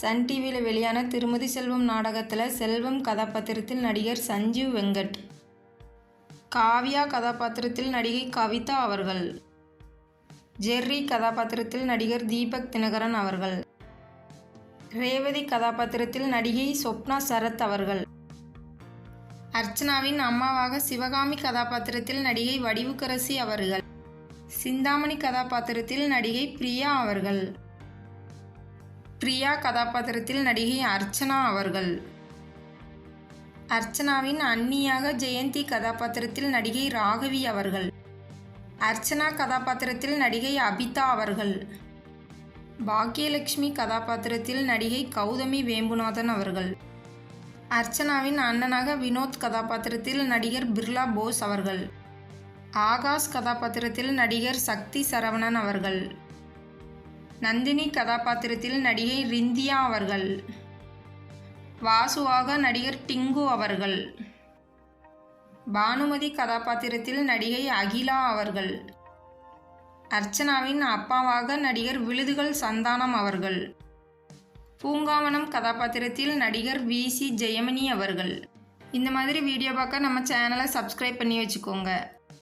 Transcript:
Sun டிவியில் வெளியான திருமதி செல்வம் நாடகத்தில் செல்வம் கதாபாத்திரத்தில் நடிகர் சஞ்சீவ் வெங்கட். காவ்யா கதாபாத்திரத்தில் நடிகை கவிதா அவர்கள். ஜெர்ரி கதாபாத்திரத்தில் நடிகர் தீபக் தினகரன் அவர்கள். ரேவதி கதாபாத்திரத்தில் நடிகை சொப்னா சரத் அவர்கள். அர்ச்சனாவின் அம்மாவாக சிவகாமி கதாபாத்திரத்தில் நடிகை வடிவுக்கரசி அவர்கள். சிந்தாமணி கதாபாத்திரத்தில் நடிகை பிரியா அவர்கள். பிரியா கதாபாத்திரத்தில் நடிகை அர்ச்சனா அவர்கள். அர்ச்சனாவின் அன்னியாக ஜெயந்தி கதாபாத்திரத்தில் நடிகை ராகவி அவர்கள். அர்ச்சனா கதாபாத்திரத்தில் நடிகை அபிதா அவர்கள். பாக்கியலட்சுமி கதாபாத்திரத்தில் நடிகை கௌதமி வேம்புநாதன் அவர்கள். அர்ச்சனாவின் அண்ணனாக வினோத் கதாபாத்திரத்தில் நடிகர் பிர்லா போஸ் அவர்கள். ஆகாஷ் கதாபாத்திரத்தில் நடிகர் சக்தி சரவணன் அவர்கள். நந்தினி கதாபாத்திரத்தில் நடிகை ரிந்தியா அவர்கள். வாசுவாக நடிகர் டிங்கு அவர்கள். பானுமதி கதாபாத்திரத்தில் நடிகை அகிலா அவர்கள். அர்ச்சனாவின் அப்பாவாக நடிகர் விழுதுகள் சந்தானம் அவர்கள். பூங்காவனம் கதாபாத்திரத்தில் நடிகர் வி சி ஜெயமணி அவர்கள். இந்த மாதிரி வீடியோ பார்க்க நம்ம சேனலை சப்ஸ்கிரைப் பண்ணி வச்சுக்கோங்க.